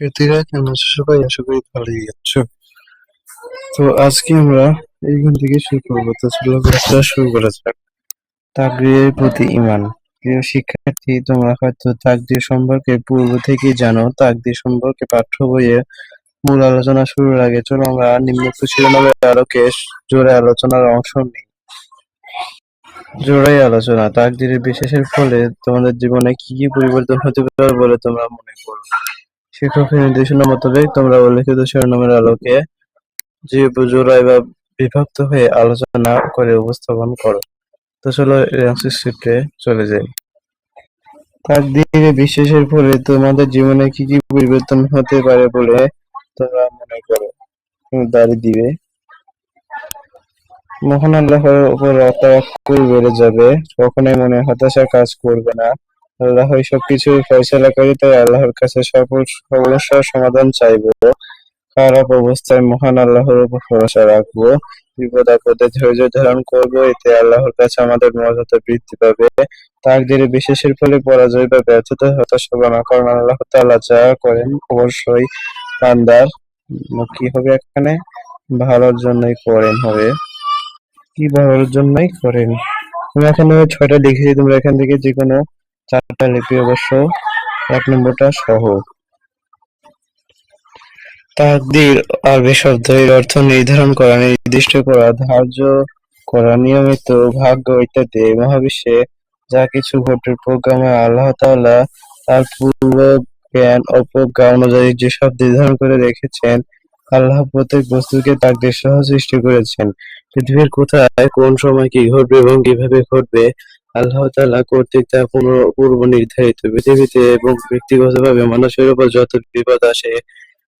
শিক্ষার্থীরা কেমন আছো সবাই আশা করি ভালোই আছো তো আজকে আমরা এইখান থেকে শুরু করব। তো চলো ক্লাসটা শুরু করা যাক। তাকদীরের প্রতি ঈমান। প্রিয় শিক্ষার্থী, তোমরা হয়তো তাকদীর সম্পর্কে পূর্ব থেকেই জানো। তাকদীর সম্পর্কে পাঠ্য বইয়ে মূল আলোচনা শুরুর আগে চলো আমরা নিম্নোক্ত শিরোনামের আলোকে জোরে আলোচনার অংশ নিই। জোড়াই আলোচনা। তাকদীরের বিশেষের ফলে তোমাদের জীবনে কি কি পরিবর্তন হতে পারে বলে তোমরা মনে করো? শিক্ষকের নির্দেশনা মোতাবেক তোমরা উল্লেখিত শিরোনামের আলোকে যে জোড়ায় বা বিভক্ত হয়ে আলোচনা করে উপস্থাপন করো। তো চলো রেয়াংসি স্ক্রিপ্টে চলে যাই। তাকদীরে বিশ্বাসের ফলে তোমাদের জীবনে কি কি পরিবর্তন হতে পারে বলে তোমরা মনে করো? তুমি দাঁড়ি দিবে। মহান আল্লাহর উপর তাওয়াক্কুল বেড়ে যাবে। কখনোই মনে হতাশা কাজ করবে না। আল্লাহই সবকিছুর ফয়সালাকারী তাই আল্লাহর কাছে সকল সমস্যার সমাধান চাইব। খারাপ অবস্থায় মহান আল্লাহর উপর ভরসা রাখব। বিপদ আপদে ধৈর্য ধারণ করব, এতে আল্লাহর কাছে আমাদের মর্যাদা বৃদ্ধি পাবে। তাকদীরে বিশেষের ফলে পরাজয় বা ব্যর্থতা, হতাশা হবে না কারণ আল্লাহ তাআলা যা করেন অবশ্যই বান্দার কি হবে এখানে। ভালোর জন্যই করেন হবে। কি ভালোর জন্যই করেন? আমি এখানে ছয়টা লিখেছি তোমরা এখান থেকে যে কোনো চারটা লিপি অবশ্য এক নম্বরটা সহ। তাকদীর আরবি শব্দ এর অর্থ নির্ধারণ করা, নির্দিষ্ট করা, ধার্য করা, নিয়মিত ভাগ্য ইত্যাদি। মহাবিশ্বে যা কিছু ঘটে প্রোগ্রামে আল্লাহ তাআলা তার পূর্ব জ্ঞান ও প্রজ্ঞা অনুযায়ী যেসব নির্ধারণ করে রেখেছেন, আল্লাহ প্রত্যেক বস্তুকে তাকদীর সহ সৃষ্টি করেছেন। পৃথিবীর কোথায়, কোন সময় কি ঘটবে এবং কীভাবে ঘটবে আল্লাহ তাআলা কর্তৃক তা পূর্ব নির্ধারিত পৃথিবীতে এবং ব্যক্তিগতভাবে মানুষের উপর যত বিপদ আসে,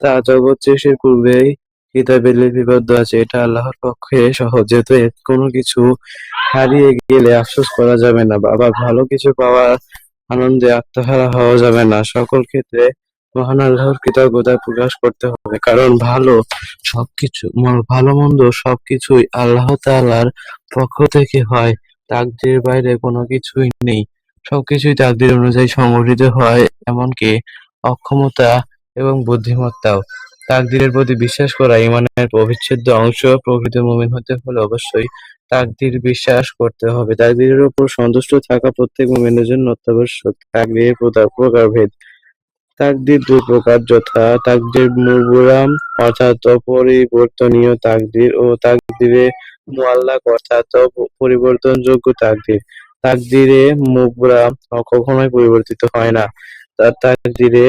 তা জগৎ সৃষ্টির পূর্বেই কিতাবে লিপিবদ্ধ আছে। এটা আল্লাহর পক্ষে সহজ যেহেতু কোনো কিছু হারিয়ে গেলে আফসোস করা যাবে না। বা আবার ভালো কিছু পাওয়ার আনন্দে আত্মহারা হওয়া যাবে না। সকল ক্ষেত্রে মহান আল্লাহর কৃতজ্ঞতা প্রকাশ করতে হবে। কারণ ভালো সবকিছু ভালো মন্দ সবকিছুই আল্লাহ তাআলার পক্ষ থেকে হয়। তাকদীরের বাইরে কোনো কিছুই নেই। সবকিছুই তাকদীর অনুযায়ী সংগঠিত হয়, এমনকি অক্ষমতা এবং বুদ্ধিমত্তাও। তাকদীরের প্রতি বিশ্বাস করা ইমানের অবিচ্ছেদ্য অংশ প্রকৃত মুমিন হতে হলে অবশ্যই তাকদীর বিশ্বাস করতে হবে। তাকদীরের উপর সন্তুষ্ট থাকা প্রত্যেক মুমিনের জন্য অত্যাবশ্যক। তাকদীরের প্রকার প্রকারভেদ। তাকদীর দুই প্রকার, যথা তাকদীর মুবরাম, অর্থাৎ অপরিবর্তনীয় তাকদীর ও তাকদীরে মুআল্লাক অর্থাৎ পরিবর্তনযোগ্য তাকদীর। তাকদীরে মুবরাম কখনোই পরিবর্তিত হয় না। তার তাকদীরে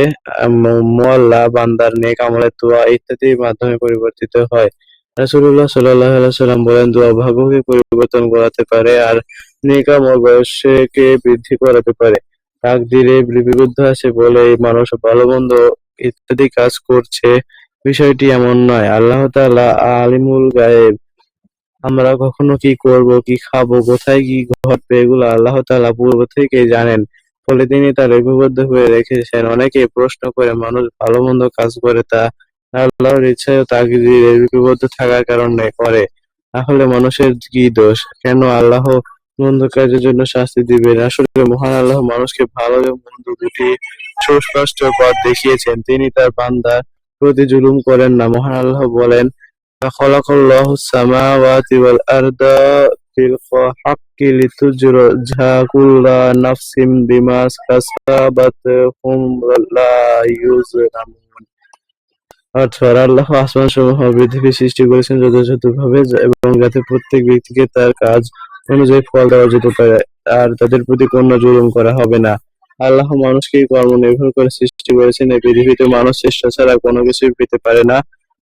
মুআল্লা বান্দার নেক আমলের দোয়া ইত্যাদির মাধ্যমে পরিবর্তিত হয়। রাসূলুল্লাহ সাল্লাল্লাহু আলাইহি সাল্লাম বলেন, দোয়া ভাগ্যকে পরিবর্তন করাতে পারে আর নেক আমল বয়সকে বৃদ্ধি করাতে পারে। তাকদীরে লিপিবদ্ধ আছে বলেই মানুষ ভালো, মন্দ ইত্যাদি কাজ করছে। বিষয়টি এমন নয়। আল্লাহ তাআলা আলিমুল গায়েব আমরা কখনো কি করব, কি খাব, কোথায় কি ঘটবে এগুলো আল্লাহ তাআলা পূর্ব থেকেই জানেন। ফলে তিনি তা লিপিবদ্ধ করে রেখেছেন। অনেকে প্রশ্ন করে, মানুষ ভালো মন্দ কাজ করে তা আল্লাহর ইচ্ছায় ও তাকদীরে লিপিবদ্ধ থাকার কারণে করে। তাহলে মানুষের কি দোষ? কেন আল্লাহ মন্দ কাজের জন্য শাস্তি দিবেন? আসলে মহান আল্লাহ মানুষকে ভালো এবং মন্দ দুটি সুস্পষ্ট পথ দেখিয়েছেন। তিনি তার বান্দার প্রতি জুলুম করেন না। মহান আল্লাহ বলেন خلق الله السماوات والأرض بالحق لتجزى كل نفس بما كسبت هم لا يظلمون অর্থাৎ আল্লাহ আসমান সমূহ পৃথিবী সৃষ্টি করেছেন যথাযথভাবে যা- এবং যাতে প্রত্যেক ব্যক্তিকে তার কাজ অনুযায়ী ফল দেওয়া যেতে পারে আর তাদের প্রতি কোনো জুলুম করা হবে না আল্লাহ মানুষকে কর্ম নির্ভর করে সৃষ্টি করেছেন এই পৃথিবীতে মানুষ চেষ্টা ছাড়া কোনো কিছুই পেতে পারে না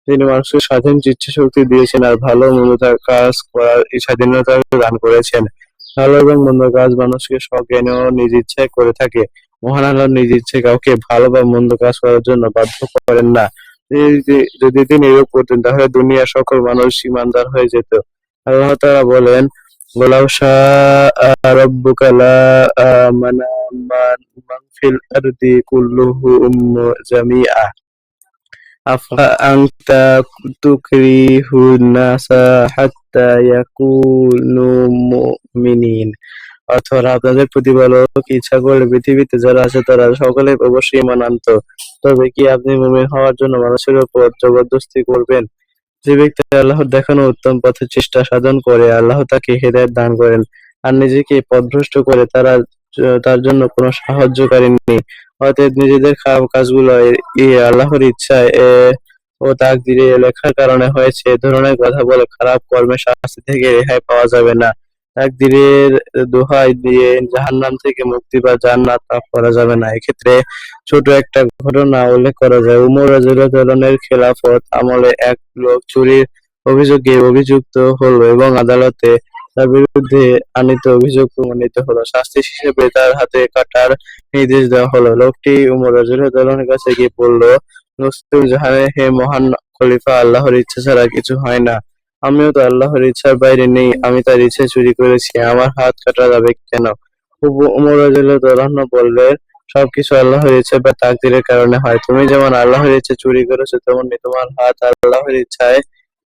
তিনি মানুষকে স্বাধীন ইচ্ছা শক্তি দিয়েছেন আর ভালো মন্দতার কাজ করার এই স্বাধীনতা দান করেছেন। ভালো এবং মন্দ কাজ মানুষকে সজ্ঞানে ও নিজ ইচ্ছায় করে থাকে। মহান আল্লাহ নিজ ইচ্ছে কাউকে ভালো বা মন্দ কাজ করার জন্য বাধ্য করেন না। যদি- তিনি এরূপ করতেন, তাহলে দুনিয়ার সকল মানুষ সীমানদার হয়ে যেত। আল্লাহ তাআলা বলেন, ওয়ালাউ শাআ রাব্বুকা লা আমানা মান মান ফিল আরদি কুল্লুহুম আফআনতা তুকরিহুন নাসা হাত্তা ইয়াকুনু মুমিনিন অথবা আপনাদের প্রতিপালক ইচ্ছা করলে পৃথিবীতে যারা আছে তারা সকলে অবশ্যই ইমান আনতো। তবে কি আপনি মুমিন হওয়ার জন্য মানুষের উপর জবরদস্তি করবেন? যে ব্যক্তি আল্লাহর দেখানো উত্তম পথে চেষ্টা সাধন করে, আল্লাহ তাকে হেদায়েত দান করেন। আর নিজেকে পথভ্রষ্ট করে, তারা তার জন্য কোনো সাহায্যকারী নেই। অতএব নিজেদের খারাপ কাজগুলো আল্লাহর ইচ্ছায় ও তাকদিরে লেখার কারণে হয়েছে, এ ধরনের কথা বলে খারাপ কর্মের শাস্তি থেকে রেহাই পাওয়া যাবে না। তাকদিরের দোহাই দিয়ে জাহান্নাম থেকে মুক্তি বা জান্নাত লাভ করা যাবে না। এক্ষেত্রে ছোট একটা ঘটনা উল্লেখ করা যায়। উমর রাজুল্লাহের খেলাফত আমলে এক লোক চুরির অভিযোগে অভিযুক্ত হলো এবং আদালতে তার বিরুদ্ধে আনিত অভিযোগ প্রমাণিত হলো। শাস্তি হিসেবে তার হাতে কাটার নির্দেশ দেওয়া হলো। লোকটি উমর রাজুল্লাহের কাছে গিয়ে বলল, নসরুল জাহানের হে মহান খলিফা, আল্লাহর ইচ্ছা ছাড়া কিছু হয় না। আমিও তো আল্লাহর ইচ্ছার বাইরে নেই, আমি তার ইচ্ছে চুরি করেছি, আমার হাত কাটা যাবে কেন? উমর রাদিয়াল্লাহু বললেন, সবকিছু আল্লাহর ইচ্ছা বা তাকদীরের কারণে হয়। তুমি যেমন আল্লাহর ইচ্ছে চুরি করেছ, তেমনি তোমার হাত আল্লাহর ইচ্ছায়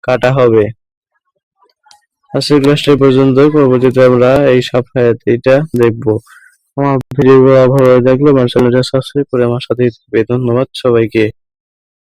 কাটা হবে। আজকের ক্লাসটা পর্যন্ত পরবর্তীতে আমরা এই সাফায়াত এটা দেখব। আমার ভিডিও ভালো লাগলে আমার চ্যানেলটা সাবস্ক্রাইব করে আমার সাথে ধন্যবাদ সবাইকে।